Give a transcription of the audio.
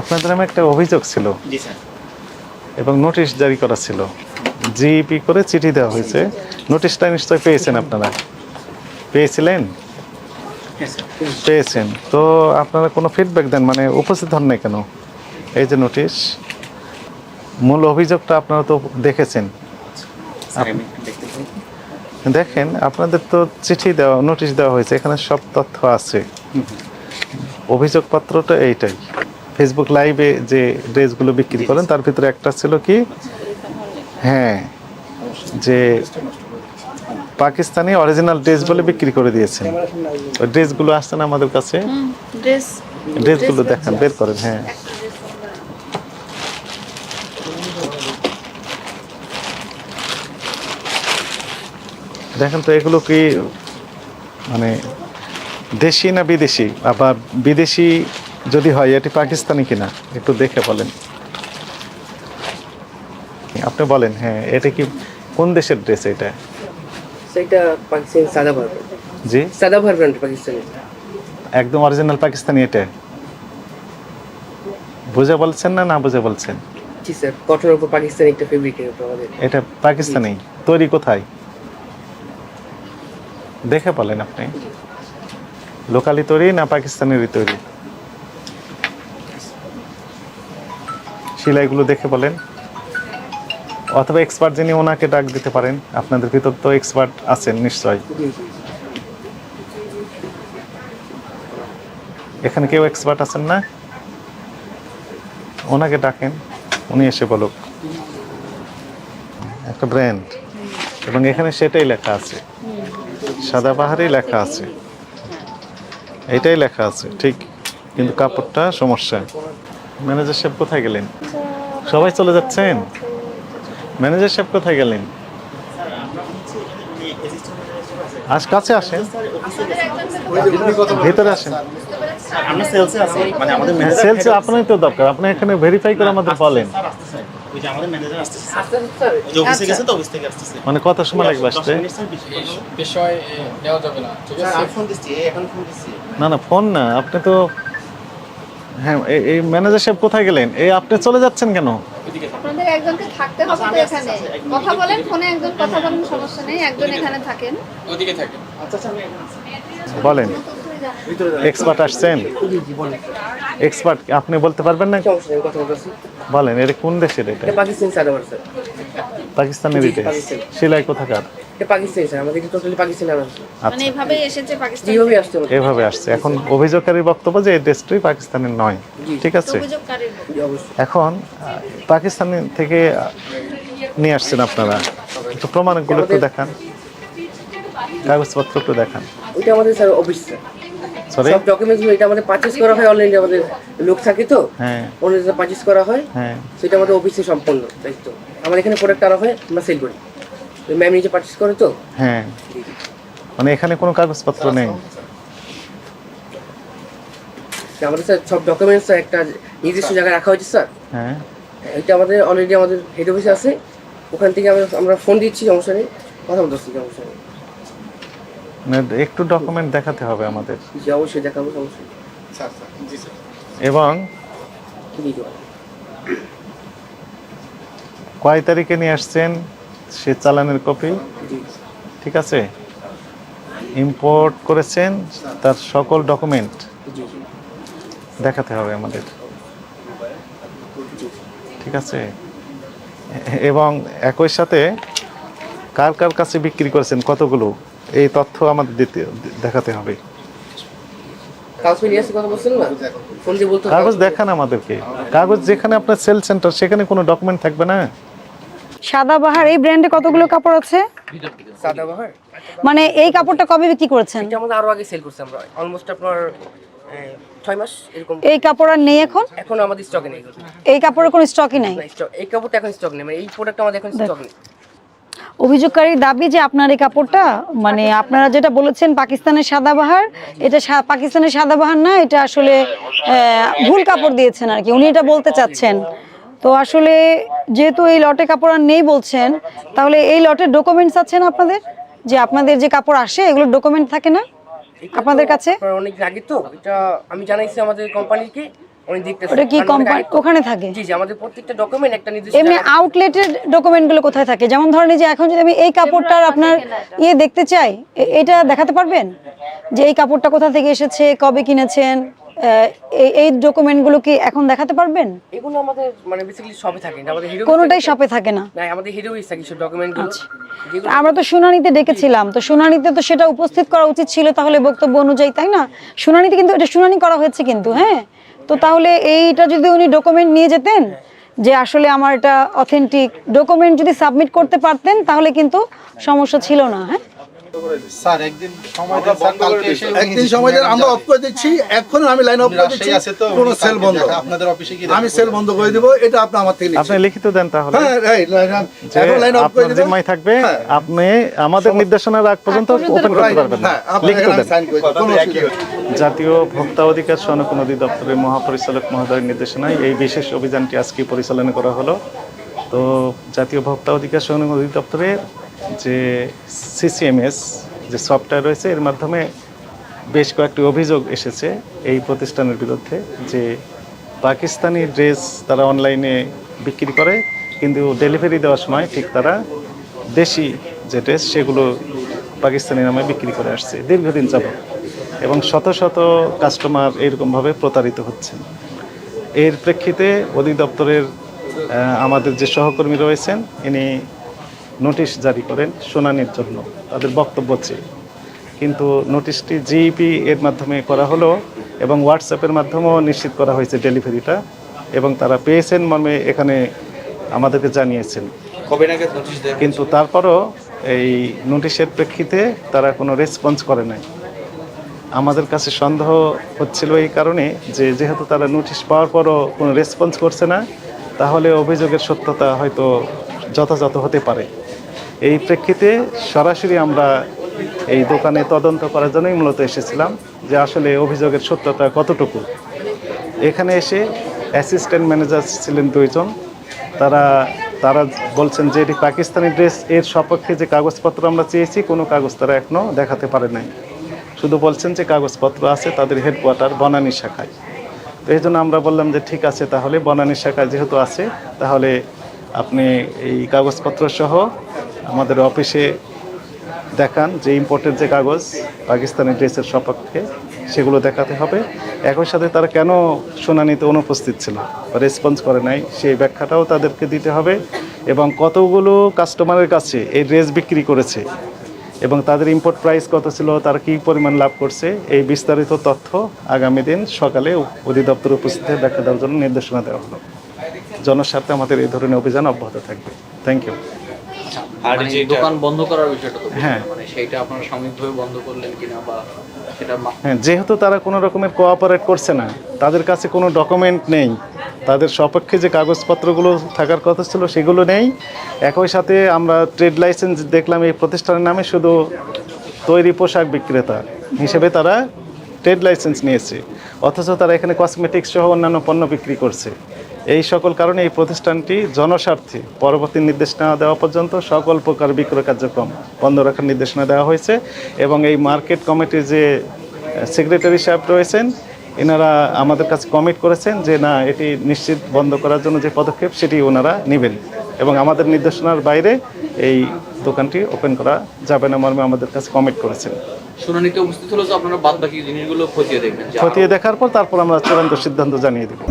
আপনাদের নামে একটা অভিযোগ ছিল। এবং নোটিশ জারি করা ছিল। জিইপি করে চিঠি দেওয়া হয়েছে। নোটিশটা নিশ্চয় পেয়েছেন আপনারা? পেয়েছিলেন? হ্যাঁ পেয়েছেন। তো আপনারা কোনো ফিডব্যাক দেন? মানে উপস্থিত হন না কেন? এই যে নোটিশ। মূল অভিযোগটা আপনারা তো দেখেছেন। দেখেন আপনাদের তো চিঠি দেওয়া নোটিশ দেওয়া হয়েছে। এখানে সব তথ্য আছে। অভিযোগপত্রটা এইটাই। ফেসবুক লাইভে যে ড্রেসগুলো বিক্রি করেন তার ভিতরে একটা ছিল কি? হ্যাঁ যে পাকিস্তানি অরিজিনাল ড্রেস বলে বিক্রি করে দিয়েছেন। ওই ড্রেসগুলো আসছে না আমাদের কাছে? ড্রেস ড্রেসগুলো দেখান বের করেন হ্যাঁ। দেখেন তো এগুলো কি মানে দেশি না বিদেশি? আবার বিদেশি যদি হয় এটি পাকিস্তানি কিনা? একটু দেখে বলেন। আপনি বলেন হ্যাঁ এটা কি কোন দেশের ড্রেস এটা? সেটা পাকিস্তানি সাদা ভার জি? সাদা পাকিস্তানি। একদম অরিজিনাল পাকিস্তানি এটা? বুঝে বলছেন না না বুঝে বলছেন? জি স্যার কটনের উপর পাকিস্তানি একটা ফেব্রিকের উপর আমাদের। এটা পাকিস্তানি? তৈরি কোথায়? দেখে বলেন আপনি। লোকালি তৈরি না পাকিস্তানেরই তৈরি? সেলাইগুলো দেখে বলেন। অথবা এক্সপার্ট যিনি ওনাকে ডাক দিতে পারেন, আপনাদের ভিতর তো এক্সপার্ট আছেন নিশ্চয় এখানে কেউ এক্সপার্ট আছেন না? ওনাকে ডাকেন, উনি এসে বলুক। একটা ব্র্যান্ড এবং এখানে সেটাই লেখা আছে। সাদা পাহাড়েই লেখা আছে। এটাই লেখা আছে, ঠিক। কিন্তু কাপড়টা সমস্যা। ম্যানেজার সাহেব কোথায় গেলেন? সবাই চলে যাচ্ছেন? ম্যানেজার সাহেব কোথায় গেলেন? আজ কাছে আসেন। ভেতরে আসেন। আমরা সেলসে আছি মানে আমাদের সেলস আপনারই তো দরকার। আপনি এখানে ভেরিফাই করে আমাদের বলেন। ওই যে আমাদের ম্যানেজার আসতেছে আসেন স্যার ওই যে অফিসে গেছে তো অফিস থেকে আসতেছে মানে কত সময় লাগবে আসতে। না। না ফোন না। আপনি তো হ্যাঁ এই- এই ম্যানেজার সাহেব কোথায় গেলেন? এই আপনি চলে যাচ্ছেন কেন? আপনাদের একজনকে থাকতে হবে তো এখানে। কথা বলেন ফোনে একজন কথা বলেন সমস্যা নেই একজন এখানে থাকেন। ওদিকে থাকে আচ্ছা আচ্ছা আমি বলেন। এক্সপার্ট আসছেন? এক্সপার্ট আপনি বলতে পারবেন না বলেন এটা কোন দেশের এটা? এটা পাকিস্তানি স্যার পাকিস্তানের জি, এটা সেলাই কোথাকার? এটা পাকিস্তানি স্যার আমাদের টোটালি পাকিস্তানি আনা হচ্ছে এইভাবেই এসেছে পাকিস্তান যেভাবে আসছে আমাদের। এভাবে আসছে। এখন অভিযোগকারীর বক্তব্য যে এই ড্রেসটি পাকিস্তানের নয়। ঠিক আছে? অভিযোগকারীর এখন পাকিস্তানি থেকে নিয়ে আসছেন আপনারা। একটু প্রমাণগুলো একটু দেখান। কাগজপত্র একটু দেখান। ওইটা আমাদের স্যার অফিস স্যার। সরি সব ডকুমেন্টসগুলো এটা আমাদের পারচেজ করা হয় অনলাইনে আমাদের লোক থাকে তো? হ্যাঁ। অনলাইনে পারচেজ করা হয় হ্যাঁ। সেটা আমাদের অফিসে সম্পন্ন দায়িত্ব আমাদের এখানে প্রোডাক্ট আনা হয় আমরা সেল করি। তো ম্যাম নিজে পারচেজ করে তো? হ্যাঁ। মানে এখানে কোনো কাগজপত্র নেই। আমাদের স্যার সব ডকুমেন্টস একটা নির্দিষ্ট জায়গায় রাখা হয়েছে স্যার হ্যাঁ। এটা আমাদের অলরেডি আমাদের হেড অফিসে আছে। ওখান থেকে আমরা আমরা ফোন দিচ্ছি সমস্যা নেই। কথা বলতেছি সমস্যা নেই। মানে একটু ডকুমেন্ট দেখাতে হবে আমাদের। জি অবশ্যই দেখাবো সমস্যা নেই। Sir sir ji sir. এবং কয় তারিখে নিয়ে আসছেন? সে চালানের কপি? ঠিক আছে? ইম্পোর্ট করেছেন তার সকল ডকুমেন্ট দেখাতে হবে আমাদের। ঠিক আছে? এবং একই সাথে কার কার কাছে বিক্রি করেছেন কতগুলো? এই তথ্য আমাদের দিতে দেখাতে হবে। কাগজ দেখান আমাদেরকে। কাগজ যেখানে আপনার সেল সেন্টার সেখানে কোনো ডকুমেন্ট থাকবে না? সাদাবাহার এই ব্র্যান্ডে কতগুলো কাপড় আছে? সাদাবাহার মানে এই কাপড়টা কবে বিক্রি করেছেন? এটা আমাদের আরও আগে সেল করছি আমরা। অলমোস্ট আপনার ছয় মাস এরকম। এই কাপড় আর নেই এখন? এখন আমাদের স্টকে নেই। এই কাপড়ের কোনো স্টকই নাই? এই কাপড়টা এখন স্টক নেই। মানে এই প্রোডাক্ট আমাদের এখন স্টক নেই। অভিযোগকারীর দাবি যে আপনার এই কাপড়টা মানে আপনারা যেটা বলেছেন পাকিস্তানের সাদাবাহার এটা পাকিস্তানের সাদাবাহার না এটা আসলে ভুল কাপড় দিয়েছেন আর কি। উনি এটা বলতে চাচ্ছেন। তো আসলে যেহেতু এই লটে কাপড় আর নেই বলছেন তাহলে এই লটের ডকুমেন্টস আছেন আপনাদের? যে আপনাদের যে কাপড় আসে এগুলোর ডকুমেন্ট থাকে না আপনাদের কাছে? অনেক আগে তো এটা আমি জানাইছি আমাদের কোম্পানিকে ওটা কি কোম্পানি ওখানে থাকে? জি জি আমাদের প্রত্যেকটা ডকুমেন্ট একটা নির্দিষ্ট এমনি আউটলেটের ডকুমেন্টগুলো কোথায় থাকে? যেমন ধরেন যে এখন যদি আমি এই কাপড়টার আপনার ইয়ে দেখতে চাই এটা দেখাতে পারবেন? যে এই কাপড়টা কোথা থেকে এসেছে কবে কিনেছেন? এই এই ডকুমেন্টগুলো কি এখন দেখাতে পারবেন? এগুলো আমাদের মানে বেসিক্যালি সবে থাকে না আমাদের হিরো কোনোটাই শপে থাকে না। না আমাদের হিরো থাকে সব ডকুমেন্টগুলো আচ্ছা। আমরা তো শুনানিতে ডেকেছিলাম তো শুনানিতে তো সেটা উপস্থিত করা উচিত ছিল তাহলে বক্তব্য অনুযায়ী তাই না? শুনানিতে কিন্তু এটা শুনানি করা হয়েছে কিন্তু হ্যাঁ? তো তাহলে এইটা যদি উনি ডকুমেন্ট নিয়ে যেতেন যে আসলে আমার এটা অথেন্টিক ডকুমেন্ট যদি সাবমিট করতে পারতেন তাহলে কিন্তু সমস্যা ছিল না হ্যাঁ? স্যার একদিন সময় দেন স্যার কালকে এসে একদিন সময় দেন, আমরা অফ করে দিচ্ছি এখন আমি লাইন অফ করে দিচ্ছি আছে তো কোনো সেল বন্ধ। আপনাদের অফিসে কি আমি সেল বন্ধ করে দিব এটা আপনি আমার থেকে আপনি লিখিত দেন তাহলে। হ্যাঁ এখন লাইন অফ করে থাকবে হ্যাঁ। আপনি আমাদের নির্দেশনার আগ পর্যন্ত ওপেন করতে পারবেন না। হ্যাঁ লিখিত দেন। জাতীয় ভোক্তা অধিকার সনক অধিদপ্তরের মহাপরিচালক মহোদয়ের নির্দেশনায় এই বিশেষ অভিযানটি আজকে পরিচালনা করা হলো। তো জাতীয় ভোক্তা অধিকার সনক অধিদপ্তরের যে সিসিএমএস যে সফটওয়্যার রয়েছে, এর মাধ্যমে বেশ কয়েকটি অভিযোগ এসেছে এই প্রতিষ্ঠানের বিরুদ্ধে যে পাকিস্তানি ড্রেস তারা অনলাইনে বিক্রি করে, কিন্তু ডেলিভারি দেওয়ার সময় ঠিক তারা দেশি যে ড্রেস সেগুলো পাকিস্তানি নামে বিক্রি করে আসছে দীর্ঘদিন যাব এবং শত শত কাস্টমার এরকমভাবে প্রতারিত হচ্ছেন। এর প্রেক্ষিতে অধিদপ্তরের আমাদের যে সহকর্মী রয়েছেন, ইনি নোটিশ জারি করেন শুনানির জন্য। তাদের বক্তব্য চেয়ে কিন্তু নোটিশটি জিইপি এর মাধ্যমে করা হলো এবং হোয়াটসঅ্যাপের মাধ্যমেও নিশ্চিত করা হয়েছে ডেলিভারিটা এবং তারা পেয়েছেন মর্মে এখানে আমাদেরকে জানিয়েছেন। কিন্তু তারপরও এই নোটিশের প্রেক্ষিতে তারা কোনো রেসপন্স করে নাই। আমাদের কাছে সন্দেহ হচ্ছিল এই কারণে যে যেহেতু তারা নোটিশ পাওয়ার পরও কোনো রেসপন্স করছে না তাহলে অভিযোগের সত্যতা হয়তো যথাযথ হতে পারে। এই প্রেক্ষিতে সরাসরি আমরা এই দোকানে তদন্ত করার জন্যই মূলত এসেছিলাম যে আসলে অভিযোগের সত্যতা কতটুকু। এখানে এসে অ্যাসিস্ট্যান্ট ম্যানেজার ছিলেন দুইজন। তারা তারা বলছেন যে এটি পাকিস্তানি ড্রেস, এর সপক্ষে যে কাগজপত্র আমরা চেয়েছি, কোনো কাগজ তারা এখনও দেখাতে পারে নাই। শুধু বলছেন যে কাগজপত্র আছে তাদের হেডকোয়ার্টার বনানী শাখায়। তো এই জন্য আমরা বললাম যে ঠিক আছে, তাহলে বনানী শাখায় যেহেতু আছে, তাহলে আপনি এই কাগজপত্র সহ আমাদের অফিসে দেখান যে ইম্পোর্টের যে কাগজ পাকিস্তানি ড্রেসের সপক্ষে, সেগুলো দেখাতে হবে। একই সাথে তারা কেন শুনানিতে অনুপস্থিত ছিল রেসপন্স করে নাই, সেই ব্যাখ্যাটাও তাদেরকে দিতে হবে। এবং কতগুলো কাস্টমারের কাছে এই ড্রেস বিক্রি করেছে এবং তাদের ইম্পোর্ট প্রাইস কত ছিল, তারা কী পরিমাণ লাভ করছে, এই বিস্তারিত তথ্য আগামী দিন সকালে অধিদপ্তর উপস্থিত হয়ে ব্যাখ্যা দেওয়ার জন্য নির্দেশনা দেওয়া হলো। জনস্বার্থে আমাদের এই ধরনের অভিযান অব্যাহত থাকবে। থ্যাংক ইউ আর মানে যেটা দোকান বন্ধ করার বিষয়টা তো হ্যাঁ। মানে সেইটা আপনারা সাময়িকভাবে বন্ধ করলেন কিনা বা সেটা হ্যাঁ যেহেতু তারা কোনো রকমের কোঅপারেট করছে না তাদের কাছে কোনো ডকুমেন্ট নেই তাদের সপক্ষে যে কাগজপত্রগুলো থাকার কথা ছিল সেগুলো নেই। একই সাথে আমরা ট্রেড লাইসেন্স দেখলাম এই প্রতিষ্ঠানের নামে শুধু তৈরি পোশাক বিক্রেতা হিসেবে তারা ট্রেড লাইসেন্স নিয়েছে। অথচ তারা এখানে কসমেটিক্স সহ অন্যান্য পণ্য বিক্রি করছে। এই সকল কারণে এই প্রতিষ্ঠানটি জনস্বার্থে। পরবর্তী নির্দেশনা দেওয়া পর্যন্ত সকল প্রকার বিক্রয় কার্যক্রম বন্ধ রাখার নির্দেশনা দেওয়া হয়েছে এবং এই মার্কেট কমিটির যে সেক্রেটারি সাহেব রয়েছেন এনারা আমাদের কাছে কমিট করেছেন যে না এটি নিশ্চিত বন্ধ করার জন্য যে পদক্ষেপ সেটি ওনারা নেবেন এবং আমাদের নির্দেশনার বাইরে এই দোকানটি ওপেন করা যাবে না মর্মে আমাদের কাছে কমিট করেছেন। শুনানিতে উপস্থিত হলো যে আপনারা বাদ বাকি জিনিসগুলো খতিয়ে দেখবেন খতিয়ে দেখার পর তারপর আমরা চূড়ান্ত সিদ্ধান্ত জানিয়ে দেবো।